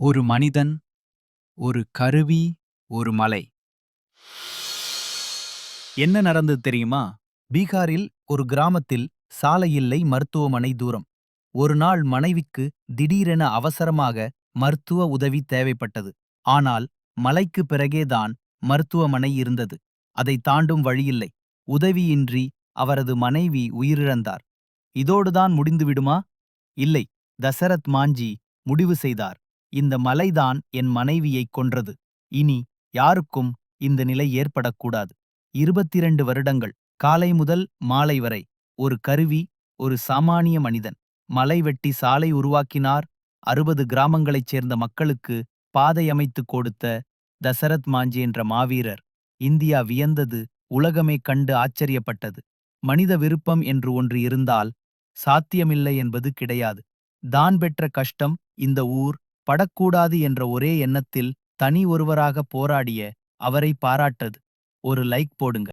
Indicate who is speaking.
Speaker 1: ஒரு மனிதன் ஒரு கருவி ஒரு மலை. என்ன நடந்தது தெரியுமா? பீகாரில் ஒரு கிராமத்தில் சாலை இல்லை மருத்துவமனை தூரம். ஒரு நாள் மனைவிக்கு திடீரென அவசரமாக மருத்துவ உதவி தேவைப்பட்டது. ஆனால் மலைக்கு பிறகேதான் மருத்துவமனை இருந்தது. அதை தாண்டும் வழியில்லை. உதவியின்றி அவரது மனைவி உயிரிழந்தார். இதோடுதான் முடிந்துவிடுமா? இல்லை. தசரத் மாஞ்சி முடிவு செய்தார். இந்த மலைதான் என் மனைவியைக் கொன்றது. இனி யாருக்கும் இந்த நிலை ஏற்படக்கூடாது. இருபத்திரண்டு வருடங்கள் காலை முதல் மாலை வரை ஒரு கருவி ஒரு சாமானிய மனிதன் மலை வெட்டி சாலை உருவாக்கினார் அறுபது கிராமங்களைச் சேர்ந்த மக்களுக்கு பாதை அமைத்துக் கொடுத்த தசரத் மாஞ்சி என்ற மாவீரர். இந்தியா வியந்தது உலகமே கண்டு ஆச்சரியப்பட்டது. மனித விருப்பம் என்று ஒன்று இருந்தால் சாத்தியமில்லை என்பது கிடையாது. தான் பெற்ற கஷ்டம் இந்த ஊர் படக்கூடாது என்ற ஒரே எண்ணத்தில் தனி ஒருவராக போராடிய அவரை பாராட்டது. ஒரு லைக் போடுங்க